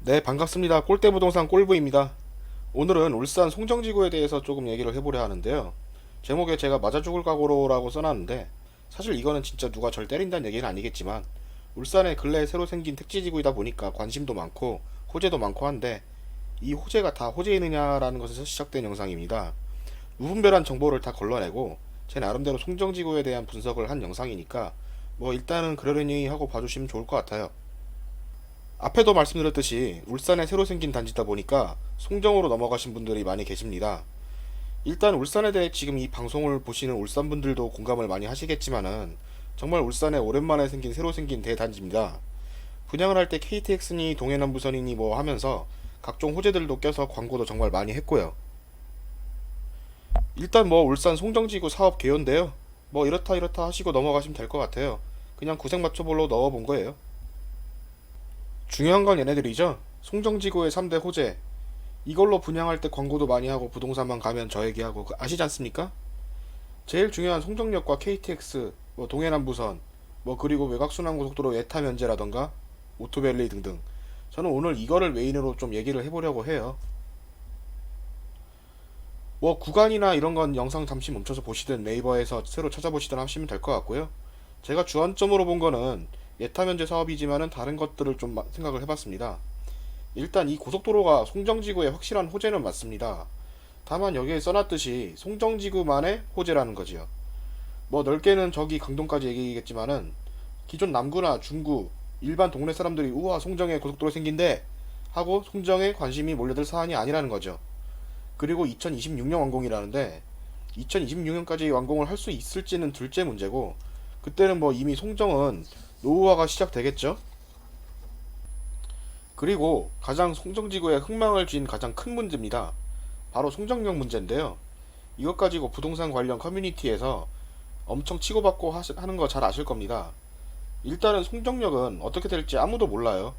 네, 반갑습니다. 꼴대 부동산 꼴부입니다. 오늘은 울산 송정지구에 대해서 조금 얘기를 해보려 하는데요. 제목에 제가 맞아 죽을 각오로라고 써놨는데 사실 이거는 진짜 누가 절 때린다는 얘기는 아니겠지만 울산에 근래에 새로 생긴 택지지구이다 보니까 관심도 많고 호재도 많고 한데 이 호재가 다 호재이느냐라는 것에서 시작된 영상입니다. 무분별한 정보를 다 걸러내고 제 나름대로 송정지구에 대한 분석을 한 영상이니까 뭐 일단은 그러려니 하고 봐주시면 좋을 것 같아요. 앞에도 말씀드렸듯이 울산에 새로 생긴 단지다 보니까 송정으로 넘어가신 분들이 많이 계십니다. 일단 울산에 대해 지금 이 방송을 보시는 울산 분들도 공감을 많이 하시겠지만은 정말 울산에 오랜만에 생긴 새로 생긴 대단지입니다. 분양을 할 때 KTX니 동해남부선이니 뭐 하면서 각종 호재들도 껴서 광고도 정말 많이 했고요. 일단 뭐 울산 송정지구 사업 개요인데요. 뭐 이렇다 이렇다 하시고 넘어가시면 될 것 같아요. 그냥 구색 맞춰볼로 넣어본 거예요. 중요한 건 얘네들이죠. 송정지구의 3대 호재. 이걸로 분양할 때 광고도 많이 하고 부동산만 가면 저 얘기하고 그 아시지 않습니까? 제일 중요한 송정역과 KTX, 뭐 동해남부선, 뭐 그리고 외곽순환고속도로 예타 면제라던가 오토밸리 등등. 저는 오늘 이거를 메인으로 좀 얘기를 해보려고 해요. 뭐 구간이나 이런 건 영상 잠시 멈춰서 보시든 네이버에서 새로 찾아보시든 하시면 될 것 같고요. 제가 주안점으로 본 거는 예타 면제 사업이지만은 다른 것들을 좀 마- 생각을 해봤습니다. 일단 이 고속도로가 송정지구의 확실한 호재는 맞습니다. 다만 여기에 써놨듯이 송정지구만의 호재라는 거지요. 뭐 넓게는 저기 강동까지 얘기겠지만은 기존 남구나 중구 일반 동네 사람들이 우와 송정에 고속도로 생긴대 하고 송정에 관심이 몰려들 사안이 아니라는 거죠. 그리고 2026년 완공이라는데 2026년까지 완공을 할 수 있을지는 둘째 문제고 그때는 뭐 이미 송정은 노후화가 시작되겠죠. 그리고 가장 송정지구에 흥망을 쥔 가장 큰 문제입니다. 바로 송정역 문제인데요. 이것 가지고 부동산 관련 커뮤니티에서 엄청 치고받고 하는 거 잘 아실 겁니다. 일단은 송정역은 어떻게 될지 아무도 몰라요.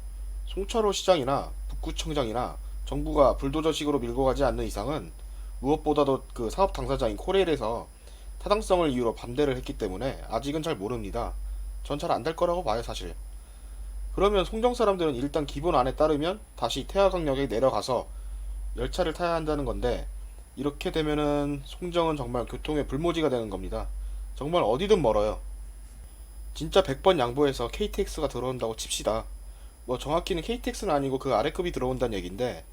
송철호 시장이나 북구청장이나 정부가 불도저식으로 밀고 가지 않는 이상은 무엇보다도 그 사업 당사자인 코레일에서 타당성을 이유로 반대를 했기 때문에 아직은 잘 모릅니다. 전 잘 안 될 거라고 봐요, 사실. 그러면 송정 사람들은 일단 기본 안에 따르면 다시 태화강역에 내려가서 열차를 타야 한다는 건데 이렇게 되면은 송정은 정말 교통의 불모지가 되는 겁니다. 정말 어디든 멀어요. 진짜 100번 양보해서 KTX가 들어온다고 칩시다. 뭐 정확히는 KTX는 아니고 그 아래급이 들어온다는 얘긴데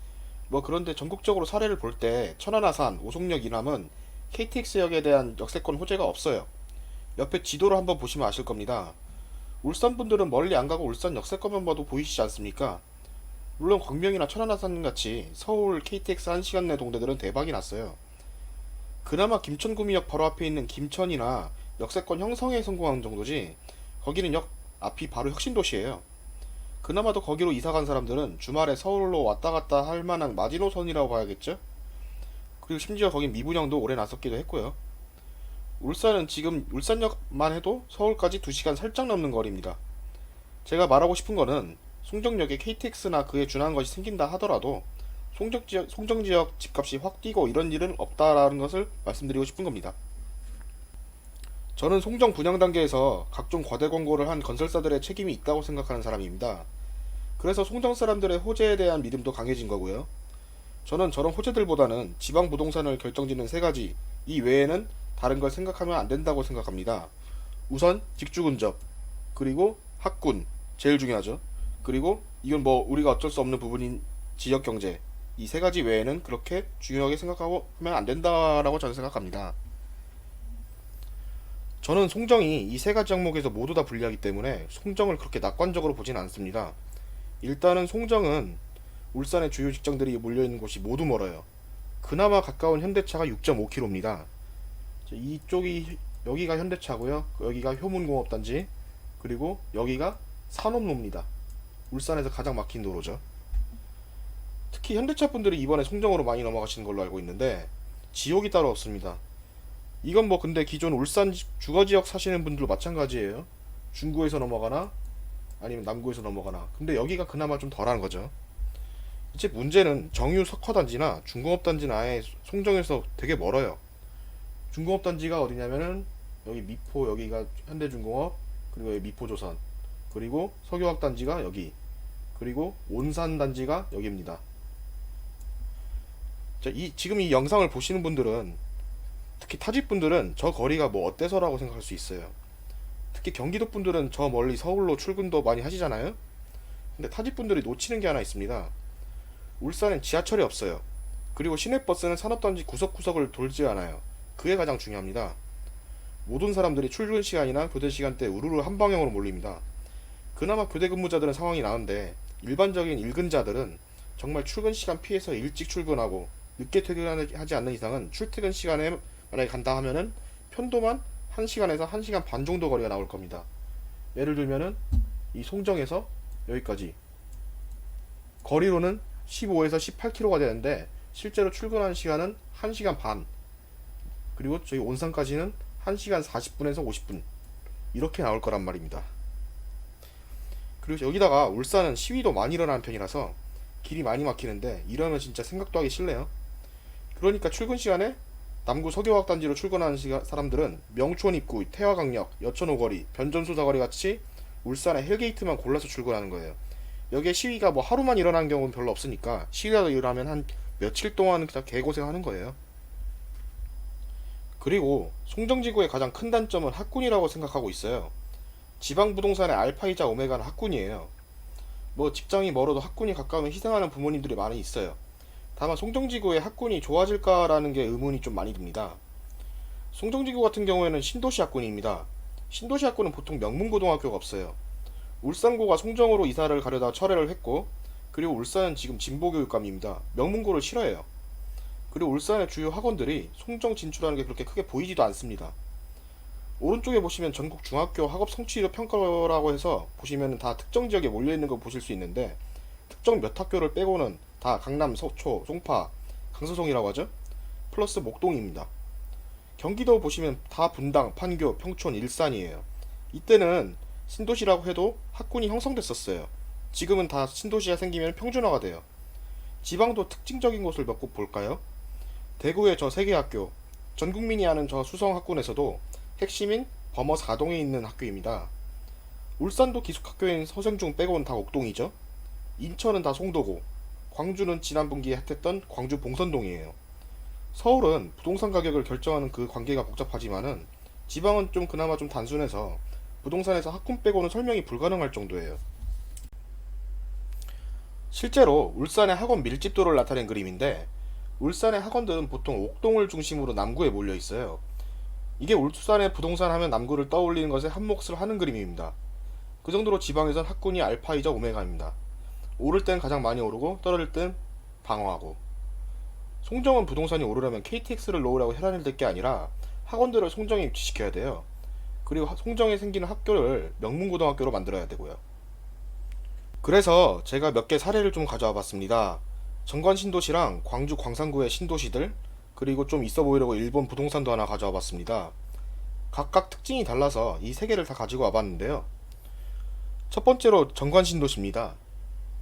뭐 그런데 전국적으로 사례를 볼 때 천안아산, 오송역 이남은 KTX역에 대한 역세권 호재가 없어요. 옆에 지도를 한번 보시면 아실 겁니다. 울산 분들은 멀리 안 가고 울산 역세권만 봐도 보이시지 않습니까? 물론 광명이나 천안아산 같이 서울 KTX 1시간 내 동네들은 대박이 났어요. 그나마 김천구미역 바로 앞에 있는 김천이나 역세권 형성에 성공한 정도지 거기는 역 앞이 바로 혁신도시예요. 그나마도 거기로 이사 간 사람들은 주말에 서울로 왔다 갔다 할 만한 마지노선이라고 봐야겠죠? 그리고 심지어 거긴 미분양도 오래 났었기도 했고요. 울산은 지금 울산역만 해도 서울까지 2시간 살짝 넘는 거리입니다. 제가 말하고 싶은 거는 송정역에 KTX나 그에 준하는 것이 생긴다 하더라도 송정 지역, 송정 지역 집값이 확 뛰고 이런 일은 없다라는 것을 말씀드리고 싶은 겁니다. 저는 송정 분양 단계에서 각종 과대 광고를 한 건설사들의 책임이 있다고 생각하는 사람입니다. 그래서 송정 사람들의 호재에 대한 믿음도 강해진 거고요. 저는 저런 호재들보다는 지방 부동산을 결정짓는 세 가지 이 외에는 다른 걸 생각하면 안 된다고 생각합니다. 우선 직주 근접, 그리고 학군, 제일 중요하죠. 그리고 이건 뭐 우리가 어쩔 수 없는 부분인 지역 경제. 이 세 가지 외에는 그렇게 중요하게 생각하고 하면 안 된다라고 저는 생각합니다. 저는 송정이 이 세 가지 항목에서 모두 다 불리하기 때문에 송정을 그렇게 낙관적으로 보진 않습니다. 일단은 송정은 울산의 주요 직장들이 몰려 있는 곳이 모두 멀어요. 그나마 가까운 현대차가 6.5km입니다. 이쪽이 여기가 현대차고요. 여기가 효문공업단지 그리고 여기가 산업로입니다. 울산에서 가장 막힌 도로죠. 특히 현대차 분들이 이번에 송정으로 많이 넘어가시는 걸로 알고 있는데 지옥이 따로 없습니다. 이건 뭐 근데 기존 울산 지- 주거 지역 사시는 분들도 마찬가지예요. 중구에서 넘어가나 아니면 남구에서 넘어가나. 근데 여기가 그나마 좀 덜한 거죠. 이제 문제는 정유 석화단지나 중공업단지는 아예 송정에서 되게 멀어요. 중공업 단지가 어디냐면은 여기 미포 여기가 현대중공업 그리고 여기 미포조선 그리고 석유화학 단지가 여기 그리고 온산 단지가 여기입니다. 자, 이 지금 이 영상을 보시는 분들은 특히 타집 분들은 저 거리가 뭐 어때서라고 생각할 수 있어요. 특히 경기도 분들은 저 멀리 서울로 출근도 많이 하시잖아요. 근데 타집 분들이 놓치는 게 하나 있습니다. 울산엔 지하철이 없어요. 그리고 시내버스는 산업단지 구석구석을 돌지 않아요. 그게 가장 중요합니다. 모든 사람들이 출근 시간이나 교대 시간 때 우르르 한 방향으로 몰립니다. 그나마 교대 근무자들은 상황이 나은데 일반적인 일근자들은 정말 출근 시간 피해서 일찍 출근하고 늦게 퇴근하지 않는 이상은 출퇴근 시간에 만약에 간다 하면은 편도만 1시간에서 1시간 반 정도 거리가 나올 겁니다. 예를 들면은 이 송정에서 여기까지 거리로는 15에서 18km가 되는데 실제로 출근하는 시간은 1시간 반 그리고 저희 온산까지는 1시간 40분에서 50분 이렇게 나올 거란 말입니다. 그리고 여기다가 울산은 시위도 많이 일어나는 편이라서 길이 많이 막히는데 이러면 진짜 생각도 하기 싫네요. 그러니까 출근 시간에 남구 서교학단지로 출근하는 시가- 사람들은 명촌 입구, 태화강역, 여천 오거리, 변전수 사거리 같이 울산의 헬게이트만 골라서 출근하는 거예요. 여기에 시위가 뭐 하루만 일어나는 경우는 별로 없으니까 시위가 일어나면 한 며칠 동안 그냥 개고생하는 거예요. 그리고 송정지구의 가장 큰 단점은 학군이라고 생각하고 있어요. 지방 부동산의 알파이자 오메가는 학군이에요. 뭐 직장이 멀어도 학군이 가까우면 희생하는 부모님들이 많이 있어요. 다만 송정지구의 학군이 좋아질까라는 게 의문이 좀 많이 듭니다. 송정지구 같은 경우에는 신도시 학군입니다. 신도시 학군은 보통 명문고등학교가 없어요. 울산고가 송정으로 이사를 가려다 철회를 했고 그리고 울산은 지금 진보교육감입니다. 명문고를 싫어해요. 그리고 울산의 주요 학원들이 송정 진출하는 게 그렇게 크게 보이지도 않습니다. 오른쪽에 보시면 전국 중학교 학업 성취도 평가라고 해서 보시면 다 특정 지역에 몰려 있는 거 보실 수 있는데 특정 몇 학교를 빼고는 다 강남, 서초, 송파, 강서송이라고 하죠. 플러스 목동입니다. 경기도 보시면 다 분당, 판교, 평촌, 일산이에요. 이때는 신도시라고 해도 학군이 형성됐었어요. 지금은 다 신도시가 생기면 평준화가 돼요. 지방도 특징적인 곳을 몇 곳 볼까요? 대구의 저 세계학교, 전 국민이 아는 저 수성학군에서도 핵심인 범어 4동에 있는 학교입니다. 울산도 기숙학교인 서생중 빼고는 다 옥동이죠. 인천은 다 송도고, 광주는 지난 분기에 핫했던 광주 봉선동이에요. 서울은 부동산 가격을 결정하는 그 관계가 복잡하지만은 지방은 좀 그나마 좀 단순해서 부동산에서 학군 빼고는 설명이 불가능할 정도예요. 실제로 울산의 학원 밀집도를 나타낸 그림인데 울산의 학원들은 보통 옥동을 중심으로 남구에 몰려 있어요. 이게 울산의 부동산 하면 남구를 떠올리는 것에 한 몫을 하는 그림입니다. 그 정도로 지방에선 학군이 알파이자 오메가입니다. 오를 땐 가장 많이 오르고 떨어질 땐 방어하고. 송정은 부동산이 오르려면 KTX를 놓으라고 혈안을 댈 게 아니라 학원들을 송정에 위치시켜야 돼요. 그리고 하- 송정에 생기는 학교를 명문고등학교로 만들어야 되고요. 그래서 제가 몇 개 사례를 좀 가져와 봤습니다. 정관 신도시랑 광주 광산구의 신도시들, 그리고 좀 있어 보이려고 일본 부동산도 하나 가져와 봤습니다. 각각 특징이 달라서 이 세 개를 다 가지고 와 봤는데요. 첫 번째로 정관 신도시입니다.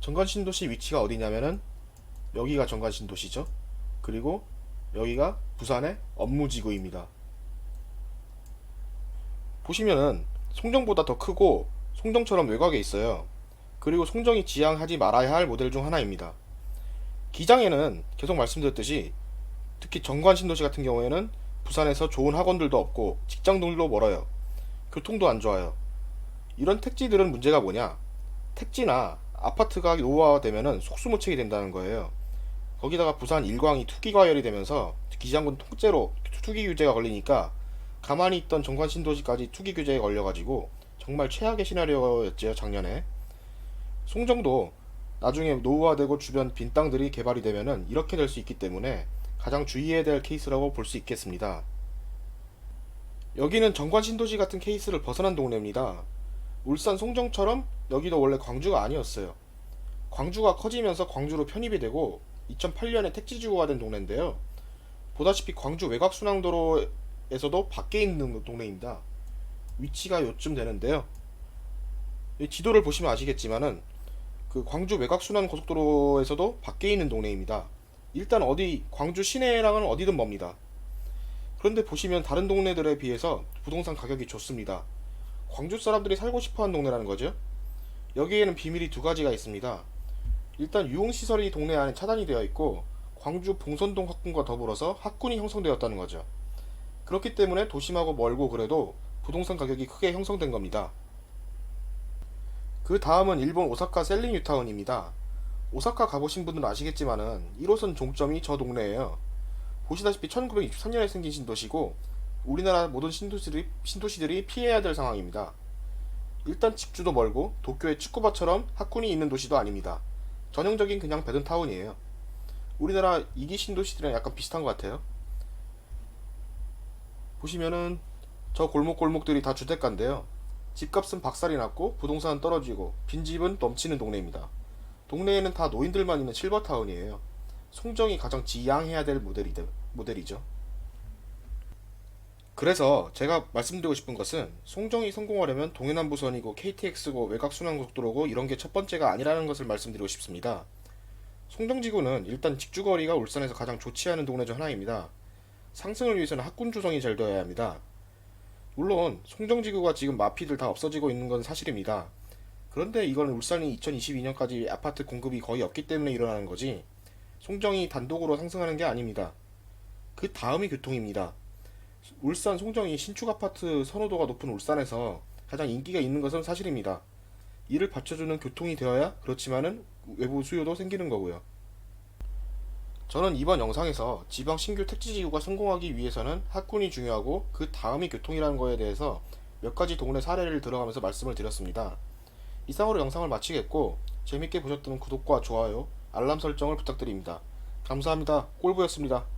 정관 신도시 위치가 어디냐면은 여기가 정관 신도시죠. 그리고 여기가 부산의 업무지구입니다. 보시면은 송정보다 더 크고 송정처럼 외곽에 있어요. 그리고 송정이 지향하지 말아야 할 모델 중 하나입니다. 기장에는 계속 말씀드렸듯이 특히 정관 신도시 같은 경우에는 부산에서 좋은 학원들도 없고 직장들도 멀어요. 교통도 안 좋아요. 이런 택지들은 문제가 뭐냐? 택지나 아파트가 노후화되면은 속수무책이 된다는 거예요. 거기다가 부산 일광이 투기 과열이 되면서 기장군 통째로 투기 규제가 걸리니까 가만히 있던 정관 신도시까지 투기 규제에 걸려가지고 정말 최악의 시나리오였죠 작년에. 송정도 나중에 노후화되고 주변 빈 땅들이 개발이 되면은 이렇게 될 수 있기 때문에 가장 주의해야 될 케이스라고 볼 수 있겠습니다. 여기는 정관 신도시 같은 케이스를 벗어난 동네입니다. 울산 송정처럼 여기도 원래 광주가 아니었어요. 광주가 커지면서 광주로 편입이 되고 2008년에 택지지구가 된 동네인데요. 보다시피 광주 외곽순환도로에서도 밖에 있는 동네입니다. 위치가 요쯤 되는데요. 이 지도를 보시면 아시겠지만은 그 광주 외곽순환 고속도로에서도 밖에 있는 동네입니다. 일단 어디 광주 시내랑은 어디든 멉니다. 그런데 보시면 다른 동네들에 비해서 부동산 가격이 좋습니다. 광주 사람들이 살고 싶어 하는 동네라는 거죠. 여기에는 비밀이 두 가지가 있습니다. 일단 유흥시설이 동네 안에 차단이 되어 있고 광주 봉선동 학군과 더불어서 학군이 형성되었다는 거죠. 그렇기 때문에 도심하고 멀고 그래도 부동산 가격이 크게 형성된 겁니다. 그 다음은 일본 오사카 셀링 뉴타운입니다. 오사카 가보신 분들은 아시겠지만은 1호선 종점이 저 동네예요. 보시다시피 1963년에 생긴 신도시고 우리나라 모든 신도시들이, 신도시들이 피해야 될 상황입니다. 일단 집주도 멀고 도쿄의 축구바처럼 학군이 있는 도시도 아닙니다. 전형적인 그냥 베든타운이에요. 우리나라 이기 신도시들이랑 약간 비슷한 것 같아요. 보시면은 저 골목골목들이 다 주택가인데요. 집값은 박살이 났고 부동산은 떨어지고 빈집은 넘치는 동네입니다. 동네에는 다 노인들만 있는 실버타운이에요. 송정이 가장 지향해야 될 모델이, 모델이죠. 그래서 제가 말씀드리고 싶은 것은 송정이 성공하려면 동해남부선이고 KTX고 외곽순환고속도로고 이런 게 첫 번째가 아니라는 것을 말씀드리고 싶습니다. 송정지구는 일단 직주거리가 울산에서 가장 좋지 않은 동네 중 하나입니다. 상승을 위해서는 학군 조성이 잘 되어야 합니다. 물론 송정지구가 지금 마피들 다 없어지고 있는 건 사실입니다. 그런데 이건 울산이 2022년까지 아파트 공급이 거의 없기 때문에 일어나는 거지 송정이 단독으로 상승하는 게 아닙니다. 그 다음이 교통입니다. 울산 송정이 신축 아파트 선호도가 높은 울산에서 가장 인기가 있는 것은 사실입니다. 이를 받쳐주는 교통이 되어야 그렇지만은 외부 수요도 생기는 거고요. 저는 이번 영상에서 지방 신규 택지지구가 성공하기 위해서는 학군이 중요하고 그 다음이 교통이라는 거에 대해서 몇 가지 동네 사례를 들어가면서 말씀을 드렸습니다. 이상으로 영상을 마치겠고 재밌게 보셨다면 구독과 좋아요, 알람 설정을 부탁드립니다. 감사합니다. 꼴보였습니다.